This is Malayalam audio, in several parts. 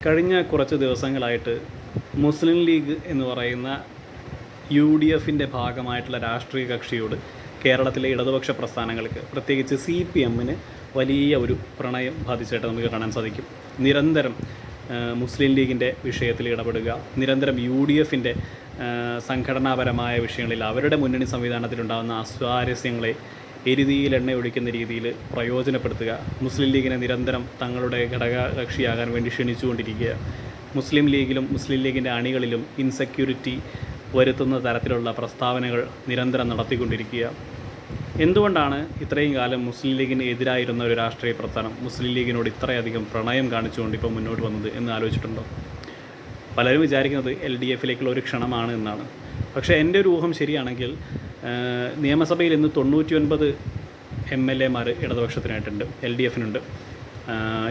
കഴിഞ്ഞ കുറച്ച് ദിവസങ്ങളായിട്ട് മുസ്ലിം ലീഗ് എന്ന് പറയുന്ന യു ഡി എഫിന്റെ ഭാഗമായിട്ടുള്ള രാഷ്ട്രീയ കക്ഷിയോട് കേരളത്തിലെ ഇടതുപക്ഷ പ്രസ്ഥാനങ്ങൾക്ക് പ്രത്യേകിച്ച് സി പി എമ്മിന് വലിയ ഒരു പ്രണയം ബാധിച്ചായിട്ട് നമുക്ക് കാണാൻ സാധിക്കും. നിരന്തരം മുസ്ലിം ലീഗിന്റെ വിഷയത്തിൽ ഇടപെടുക നിരന്തരം യു ഡി എഫിന്റെ സംഘടനാപരമായ വിഷയങ്ങളിൽ അവരുടെ മുന്നണി സംവിധാനത്തിലുണ്ടാകുന്ന അസ്വാരസ്യങ്ങളെ എരുതിയിൽ എണ്ണ ഒഴിക്കുന്ന രീതിയിൽ പ്രയോജനപ്പെടുത്തുക. മുസ്ലിം ലീഗിനെ നിരന്തരം തങ്ങളുടെ ഘടക കക്ഷിയാകാൻ വേണ്ടി ക്ഷണിച്ചുകൊണ്ടിരിക്കുക. മുസ്ലിം ലീഗിലും മുസ്ലിം ലീഗിന്റെ അണികളിലും ഇൻസെക്യൂരിറ്റി വരുത്തുന്ന തരത്തിലുള്ള പ്രസ്താവനകൾ നിരന്തരം നടത്തിക്കൊണ്ടിരിക്കുക. എന്തുകൊണ്ടാണ് ഇത്രയും കാലം മുസ്ലിം ലീഗിന് എതിരായിരുന്ന ഒരു രാഷ്ട്രീയ പ്രസ്ഥാനം മുസ്ലിം ലീഗിനോട് ഇത്രയധികം പ്രണയം കാണിച്ചുകൊണ്ട് ഇപ്പോൾ മുന്നോട്ട് വന്നത് എന്ന് ആലോചിച്ചിട്ടുണ്ടോ? പലരും വിചാരിക്കുന്നത് എൽ ഡി എഫിലേക്കുള്ള ഒരു ക്ഷണമാണ് എന്നാണ്. പക്ഷേ എന്റെ ഒരു ഊഹം ശരിയാണെങ്കിൽ നിയമസഭയിൽ ഇന്ന് തൊണ്ണൂറ്റി ഒൻപത് എം എൽ എമാർ ഇടതുപക്ഷത്തിനായിട്ടുണ്ട് എൽ ഡി എഫിനുണ്ട്.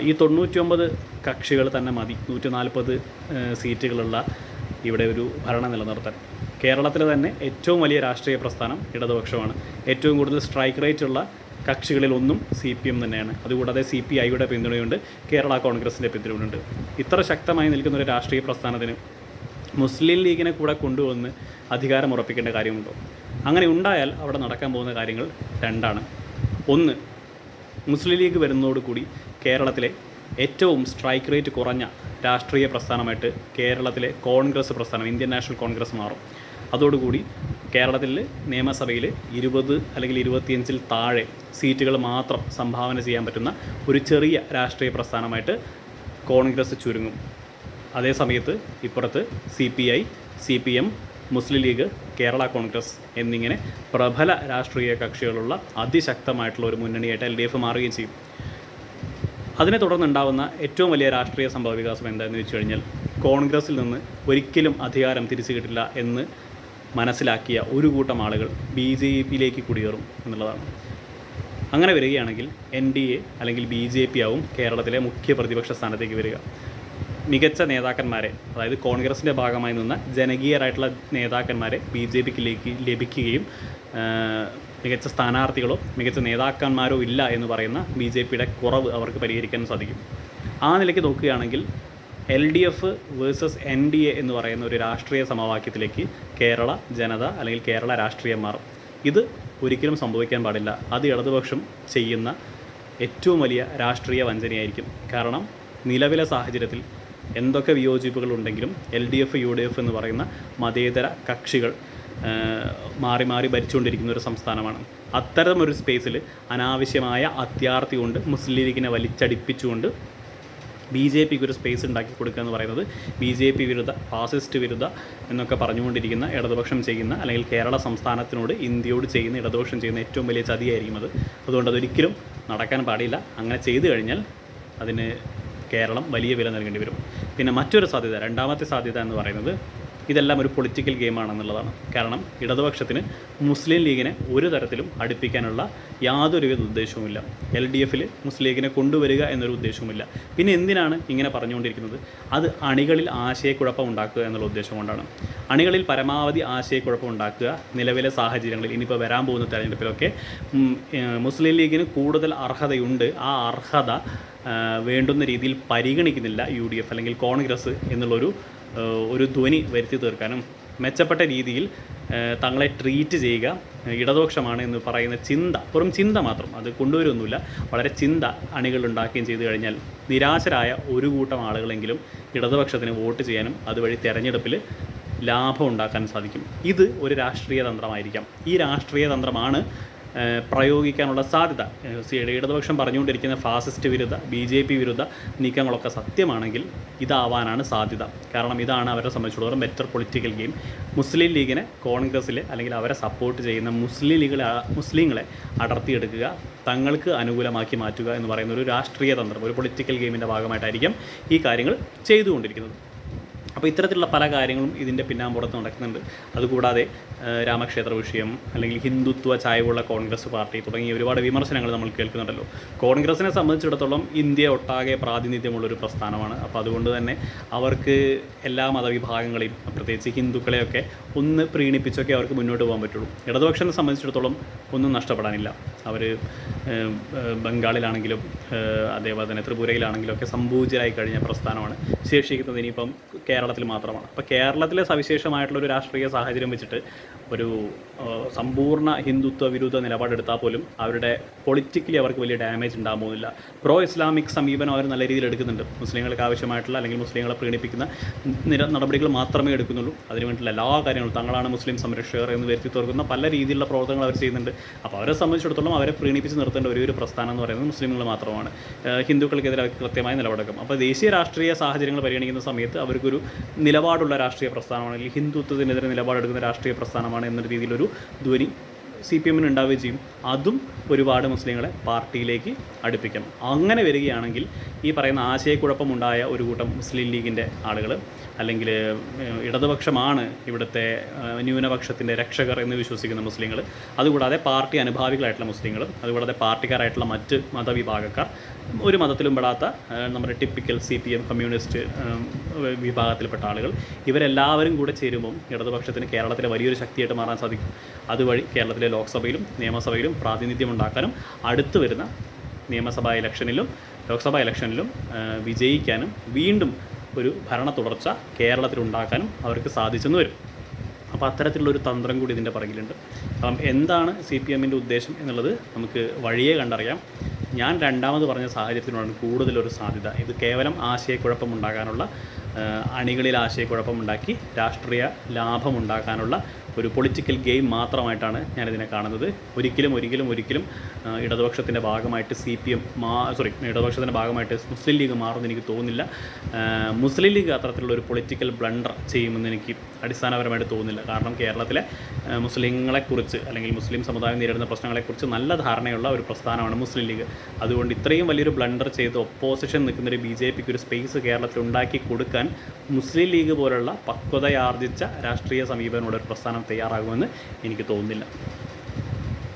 ഈ തൊണ്ണൂറ്റി ഒമ്പത് കക്ഷികൾ തന്നെ മതി. നൂറ്റി നാൽപ്പത് സീറ്റുകളുള്ള ഇവിടെ ഒരു ഭരണം നിലനിർത്താൻ. കേരളത്തിലെ തന്നെ ഏറ്റവും വലിയ രാഷ്ട്രീയ പ്രസ്ഥാനം ഇടതുപക്ഷമാണ്. ഏറ്റവും കൂടുതൽ സ്ട്രൈക്ക് റേറ്റ് ഉള്ള കക്ഷികളിൽ ഒന്നും സി പി എം തന്നെയാണ്. അതുകൂടാതെ സി പി ഐയുടെ പിന്തുണയുണ്ട് കേരള കോൺഗ്രസിന്റെ പിന്തുണയുണ്ട്. ഇത്ര ശക്തമായി നിൽക്കുന്ന ഒരു രാഷ്ട്രീയ പ്രസ്ഥാനത്തിന് മുസ്ലിം ലീഗിനെ കൂടെ കൊണ്ടുവന്ന് അധികാരം ഉറപ്പിക്കേണ്ട കാര്യമുണ്ടോ? അങ്ങനെ ഉണ്ടായാൽ അവിടെ നടക്കാൻ പോകുന്ന കാര്യങ്ങൾ രണ്ടാണ്. ഒന്ന് മുസ്ലിം ലീഗ് വരുന്നതോടുകൂടി കേരളത്തിലെ ഏറ്റവും സ്ട്രൈക്ക് റേറ്റ് കുറഞ്ഞ രാഷ്ട്രീയ പ്രസ്ഥാനമായിട്ട് കേരളത്തിലെ കോൺഗ്രസ് പ്രസ്ഥാനം ഇന്ത്യൻ നാഷണൽ കോൺഗ്രസ് മാറും. അതോടുകൂടി കേരളത്തിൽ നിയമസഭയിൽ ഇരുപത് അല്ലെങ്കിൽ ഇരുപത്തിയഞ്ചിൽ താഴെ സീറ്റുകൾ മാത്രം സംഭാവന ചെയ്യാൻ പറ്റുന്ന ഒരു ചെറിയ രാഷ്ട്രീയ പ്രസ്ഥാനമായിട്ട് കോൺഗ്രസ് ചുരുങ്ങും. അതേ സമയത്ത് ഇപ്പുറത്ത് C P I C P M Muslim League Kerala Congress എന്നിങ്ങനെ പ്രബല രാഷ്ട്രീയ കക്ഷികളുള്ള അതിശക്തമായിട്ടുള്ള ഒരു മുന്നണിയായിട്ട് എൽ ഡി എഫ് മാറുകയും ചെയ്യും. അതിനെ തുടർന്നുണ്ടാവുന്ന ഏറ്റവും വലിയ രാഷ്ട്രീയ സംഭവ വികാസം എന്താണെന്ന് വെച്ച് കഴിഞ്ഞാൽ കോൺഗ്രസിൽ നിന്ന് ഒരിക്കലും അധികാരം തിരിച്ചു കിട്ടില്ല എന്ന് മനസ്സിലാക്കിയ ഒരു കൂട്ടം ആളുകൾ ബി ജെ പിയിലേക്ക് കുടിയേറും എന്നുള്ളതാണ്. അങ്ങനെ വരികയാണെങ്കിൽ എൻ ഡി എ അല്ലെങ്കിൽ ബി ജെ പി ആവും കേരളത്തിലെ മുഖ്യ പ്രതിപക്ഷ സ്ഥാനത്തേക്ക് വരിക. മികച്ച നേതാക്കന്മാരെ അതായത് കോൺഗ്രസിന്റെ ഭാഗമായി നിന്ന ജനകീയരായിട്ടുള്ള നേതാക്കന്മാരെ ബി ജെ പിക്ക് ലഭിക്കുകയും മികച്ച സ്ഥാനാർത്ഥികളോ മികച്ച നേതാക്കന്മാരോ ഇല്ല എന്ന് പറയുന്ന ബി ജെ പിയുടെ കുറവ് അവർക്ക് പരിഹരിക്കാൻ സാധിക്കും. ആ നിലയ്ക്ക് നോക്കുകയാണെങ്കിൽ L D F versus N D A എന്ന് പറയുന്ന ഒരു രാഷ്ട്രീയ സമവാക്യത്തിലേക്ക് കേരള ജനത അല്ലെങ്കിൽ കേരള രാഷ്ട്രീയം മാറും ഇത് ഒരിക്കലും സംഭവിക്കാൻ പാടില്ല. അത് ഇടതുപക്ഷം ചെയ്യുന്ന ഏറ്റവും വലിയ രാഷ്ട്രീയ വഞ്ചനയായിരിക്കും. കാരണം നിലവിലെ സാഹചര്യത്തിൽ എന്തൊക്കെ വിയോജിപ്പുകൾ ഉണ്ടെങ്കിലും L D F U D F എന്ന് പറയുന്ന മതേതര കക്ഷികൾ മാറി മാറി ഭരിച്ചുകൊണ്ടിരിക്കുന്ന ഒരു സംസ്ഥാനമാണ്. അത്തരമൊരു സ്പേസിൽ അനാവശ്യമായ അത്യാർത്ഥി കൊണ്ട് മുസ്ലിം ലീഗിനെ വലിച്ചടിപ്പിച്ചുകൊണ്ട് ബി ജെ പിക്ക് ഒരു സ്പേസ് ഉണ്ടാക്കി കൊടുക്കുക എന്ന് പറയുന്നത് ബി ജെ പി വിരുദ്ധ ഫാസിസ്റ്റ് വിരുദ്ധ എന്നൊക്കെ പറഞ്ഞുകൊണ്ടിരിക്കുന്ന ഇടതുപക്ഷം ചെയ്യുന്ന അല്ലെങ്കിൽ കേരള സംസ്ഥാനത്തിനോട് ഇന്ത്യയോട് ചെയ്യുന്ന ഇടതുപക്ഷം ചെയ്യുന്ന ഏറ്റവും വലിയ ചതിയായിരിക്കും അത്. അതുകൊണ്ട് അതൊരിക്കലും നടക്കാൻ പാടില്ല. അങ്ങനെ ചെയ്തു കഴിഞ്ഞാൽ അതിന് കേരളം വലിയ വില നൽകേണ്ടി വരും. പിന്നെ മറ്റൊരു സാധ്യത രണ്ടാമത്തെ സാധ്യത എന്ന് പറയുന്നത് ഇതെല്ലാം ഒരു പൊളിറ്റിക്കൽ ഗെയിമാണെന്നുള്ളതാണ് കാരണം ഇടതുപക്ഷത്തിന് മുസ്ലിം ലീഗിനെ ഒരു തരത്തിലും അടുപ്പിക്കാനുള്ള യാതൊരുവിധ ഉദ്ദേശവുമില്ല. എൽ ഡി എഫിൽ മുസ്ലിം ലീഗിനെ കൊണ്ടുവരിക എന്നൊരു ഉദ്ദേശവുമില്ല. പിന്നെ എന്തിനാണ് ഇങ്ങനെ പറഞ്ഞുകൊണ്ടിരിക്കുന്നത്? അത് അണികളിൽ ആശയക്കുഴപ്പം ഉണ്ടാക്കുക എന്നുള്ള ഉദ്ദേശം കൊണ്ടാണ്. അണികളിൽ പരമാവധി ആശയക്കുഴപ്പം ഉണ്ടാക്കുക നിലവിലെ സാഹചര്യങ്ങളിൽ ഇനിയിപ്പോൾ വരാൻ പോകുന്ന തെരഞ്ഞെടുപ്പിലൊക്കെ മുസ്ലിം ലീഗിന് കൂടുതൽ അർഹതയുണ്ട്. ആ അർഹത വേണ്ടുന്ന രീതിയിൽ പരിഗണിക്കുന്നില്ല യു ഡി എഫ് അല്ലെങ്കിൽ കോൺഗ്രസ് എന്നുള്ളൊരു ഒരു ധ്വനി വരുത്തി തീർക്കാനും മെച്ചപ്പെട്ട രീതിയിൽ തങ്ങളെ ട്രീറ്റ് ചെയ്യുക ഇടദോഷമാണ് എന്ന് പറയുന്ന ചിന്ത വെറും ചിന്ത മാത്രം അത് കൊണ്ടുവരുമൊന്നുമില്ല വളരെ ചിന്ത അണികൾ ഉണ്ടാക്കുകയും ചെയ്തു കഴിഞ്ഞാൽ നിരാശരായ ഒരു കൂട്ടം ആളുകളെങ്കിലും ഇടതുപക്ഷത്തിന് വോട്ട് ചെയ്യാനും അതുവഴി തെരഞ്ഞെടുപ്പിൽ ലാഭം ഉണ്ടാക്കാൻ സാധിക്കും. ഇത് ഒരു രാഷ്ട്രീയ തന്ത്രമായിരിക്കാം. ഈ രാഷ്ട്രീയ തന്ത്രമാണ് പ്രയോഗിക്കാനുള്ള സാധ്യത. സി ഇടതുപക്ഷം പറഞ്ഞുകൊണ്ടിരിക്കുന്ന ഫാസിസ്റ്റ് വിരുദ്ധ ബി ജെ പി വിരുദ്ധ നീക്കങ്ങളൊക്കെ സത്യമാണെങ്കിൽ ഇതാവാനാണ് സാധ്യത. കാരണം ഇതാണ് അവരെ സംബന്ധിച്ചിടത്തോളം ബെറ്റർ പൊളിറ്റിക്കൽ ഗെയിം മുസ്ലിം ലീഗിനെ കോൺഗ്രസ്സിൽ അല്ലെങ്കിൽ അവരെ സപ്പോർട്ട് ചെയ്യുന്ന മുസ്ലിം ലീഗിലെ മുസ്ലിങ്ങളെ അടർത്തിയെടുക്കുക തങ്ങൾക്ക് അനുകൂലമാക്കി മാറ്റുക എന്ന് പറയുന്ന ഒരു രാഷ്ട്രീയ തന്ത്രം ഒരു പൊളിറ്റിക്കൽ ഗെയിമിന്റെ ഭാഗമായിട്ടായിരിക്കും ഈ കാര്യങ്ങൾ ചെയ്തുകൊണ്ടിരിക്കുന്നത്. അപ്പോൾ ഇത്തരത്തിലുള്ള പല കാര്യങ്ങളും ഇതിന്റെ പിന്നാമ്പുറത്ത് നടക്കുന്നുണ്ട്. അതുകൂടാതെ രാമക്ഷേത്ര വിഷയം അല്ലെങ്കിൽ ഹിന്ദുത്വ ചായവുള്ള കോൺഗ്രസ് പാർട്ടി തുടങ്ങിയ ഒരുപാട് വിമർശനങ്ങൾ നമ്മൾ കേൾക്കുന്നുണ്ടല്ലോ. കോൺഗ്രസിനെ സംബന്ധിച്ചിടത്തോളം ഇന്ത്യ ഒട്ടാകെ പ്രാതിനിധ്യമുള്ളൊരു പ്രസ്ഥാനമാണ്. അപ്പോൾ അതുകൊണ്ട് തന്നെ അവർക്ക് എല്ലാ മതവിഭാഗങ്ങളെയും പ്രത്യേകിച്ച് ഹിന്ദുക്കളെയൊക്കെ ഒന്ന് പ്രീണിപ്പിച്ചൊക്കെ അവർക്ക് മുന്നോട്ട് പോകാൻ പറ്റുള്ളൂ. ഇടതുപക്ഷനെ സംബന്ധിച്ചിടത്തോളം ഒന്നും നഷ്ടപ്പെടാനില്ല. അവർ ബംഗാളിലാണെങ്കിലും അതേപോലെ തന്നെ ത്രിപുരയിലാണെങ്കിലും ഒക്കെ സംഭൂജരായി കഴിഞ്ഞ പ്രസ്ഥാനമാണ്. ശേഷിക്കുന്നത് ഇനിയിപ്പം കേരളത്തിൽ മാത്രമാണ്. അപ്പോൾ കേരളത്തിലെ സവിശേഷമായിട്ടുള്ള ഒരു രാഷ്ട്രീയ സാഹചര്യം വെച്ചിട്ട് ഒരു സമ്പൂർണ ഹിന്ദുത്വ വിരുദ്ധ നിലപാടെടുത്താൽ പോലും അവരുടെ പൊളിറ്റിക്കലി അവർക്ക് വലിയ ഡാമേജ് ഉണ്ടാകാൻ പോകുന്നില്ല പ്രോ ഇസ്ലാമിക് സമീപനം അവർ നല്ല രീതിയിൽ എടുക്കുന്നുണ്ട്. മുസ്ലിങ്ങൾക്ക് ആവശ്യമായിട്ടുള്ള അല്ലെങ്കിൽ മുസ്ലിങ്ങളെ പ്രീണിപ്പിക്കുന്ന നിര നടപടികൾ മാത്രമേ എടുക്കുന്നുള്ളൂ. അതിന് വേണ്ടിയിട്ടുള്ള എല്ലാ കാര്യങ്ങളും തങ്ങളാണ് മുസ്ലിം സംരക്ഷകർ എന്ന് വരുത്തി തീർക്കുന്ന പല രീതിയിലുള്ള പ്രവർത്തനങ്ങൾ അവർ ചെയ്യുന്നുണ്ട്. അപ്പോൾ അവരെ സംബന്ധിച്ചിടത്തോളം അവരെ പ്രീണിപ്പിച്ച് നിർത്തേണ്ട ഒരു ഒരു പ്രസ്ഥാനം എന്ന് പറയുന്നത് മുസ്ലിങ്ങൾ മാത്രമാണ്. ഹിന്ദുക്കൾക്കെതിരെ അവർക്ക് കൃത്യമായ നിലപാടെടുക്കും. അപ്പോൾ ദേശീയ രാഷ്ട്രീയ സാഹചര്യങ്ങൾ പരിഗണിക്കുന്ന സമയത്ത് അവർക്കൊരു നിലപാടുള്ള രാഷ്ട്രീയ പ്രസ്ഥാനമാണ് അല്ലെങ്കിൽ ഹിന്ദുത്വത്തിനെതിരെ നിലപാടെടുക്കുന്ന രാഷ്ട്രീയ പ്രസ്ഥാനമാണ് എന്ന രീതിയിലൊരു ധ്വനി സി പി എമ്മിന് ഉണ്ടാവുകയും ചെയ്യും. അതും ഒരുപാട് മുസ്ലിങ്ങളെ പാർട്ടിയിലേക്ക് അടുപ്പിക്കണം. അങ്ങനെ വരികയാണെങ്കിൽ ഈ പറയുന്ന ആശയക്കുഴപ്പമുണ്ടായ ഒരു കൂട്ടം മുസ്ലിം ലീഗിന്റെ ആളുകൾ അല്ലെങ്കിൽ ഇടതുപക്ഷമാണ് ഇവിടുത്തെ ന്യൂനപക്ഷത്തിന്റെ രക്ഷകർ എന്ന് വിശ്വസിക്കുന്ന മുസ്ലിങ്ങൾ അതുകൂടാതെ പാർട്ടി അനുഭാവികളായിട്ടുള്ള മുസ്ലിങ്ങൾ അതുകൂടാതെ പാർട്ടിക്കാരായിട്ടുള്ള മറ്റ് മതവിഭാഗക്കാർ. ഒരു മതത്തിലും പെടാത്ത നമ്മുടെ typical C P M communist വിഭാഗത്തിൽപ്പെട്ട ആളുകൾ. ഇവരെല്ലാവരും കൂടെ ചേരുമ്പം ഇടതുപക്ഷത്തിന് കേരളത്തിലെ വലിയൊരു ശക്തിയായിട്ട് മാറാൻ സാധിക്കും. അതുവഴി കേരളത്തിലെ ലോക്സഭയിലും നിയമസഭയിലും പ്രാതിനിധ്യം ഉണ്ടാക്കാനും അടുത്തു വരുന്ന നിയമസഭാ ഇലക്ഷനിലും ലോക്സഭാ ഇലക്ഷനിലും വിജയിക്കാനും വീണ്ടും ഒരു ഭരണ തുടർച്ച കേരളത്തിൽ ഉണ്ടാക്കാനും അവർക്ക് സാധിച്ചെന്ന് വരും. അപ്പോൾ അത്തരത്തിലുള്ളൊരു തന്ത്രം കൂടി ഇതിന്റെ പുറകിലുണ്ട്. അപ്പം എന്താണ് സി പി എമ്മിന്റെ ഉദ്ദേശം എന്നുള്ളത് നമുക്ക് വഴിയെ കണ്ടറിയാം. ഞാൻ രണ്ടാമത് പറഞ്ഞ സാഹചര്യത്തിനോടാണ് കൂടുതലൊരു സാധ്യത. ഇത് കേവലം ആശയക്കുഴപ്പമുണ്ടാകാനുള്ള അണികളിൽ ആശയക്കുഴപ്പമുണ്ടാക്കി രാഷ്ട്രീയ ലാഭമുണ്ടാക്കാനുള്ള ഒരു പൊളിറ്റിക്കൽ ഗെയിം മാത്രമായിട്ടാണ് ഞാനിതിനെ കാണുന്നത്. ഒരിക്കലും ഒരിക്കലും ഒരിക്കലും ഇടതുപക്ഷത്തിന്റെ ഭാഗമായിട്ട് സി പി എം മാ സോറി ഇടതുപക്ഷത്തിന്റെ ഭാഗമായിട്ട് മുസ്ലിം ലീഗ് മാറുമെന്ന് എനിക്ക് തോന്നുന്നില്ല. മുസ്ലിം ലീഗ് അത്തരത്തിലുള്ള ഒരു പൊളിറ്റിക്കൽ ബ്ലണ്ടർ ചെയ്യുമെന്ന് എനിക്ക് അടിസ്ഥാനപരമായിട്ട് തോന്നുന്നില്ല. കാരണം കേരളത്തിലെ മുസ്ലിങ്ങളെക്കുറിച്ച് അല്ലെങ്കിൽ മുസ്ലിം സമുദായം നേരിടുന്ന പ്രശ്നങ്ങളെക്കുറിച്ച് നല്ല ധാരണയുള്ള ഒരു പ്രസ്ഥാനമാണ് മുസ്ലിം ലീഗ്. അതുകൊണ്ട് ഇത്രയും വലിയൊരു ബ്ലണ്ടർ ചെയ്ത് ഒപ്പോസിഷൻ നിൽക്കുന്ന ഒരു ബി ജെ പിക്ക് ഒരു സ്പേസ് കേരളത്തിൽ ഉണ്ടാക്കി കൊടുക്കാൻ മുസ്ലിം ലീഗ് പോലുള്ള പക്വതയാർജിച്ച രാഷ്ട്രീയ സമീപനമുള്ള ഒരു പ്രസ്ഥാനം തയ്യാറാകുമെന്ന് എനിക്ക് തോന്നുന്നില്ല.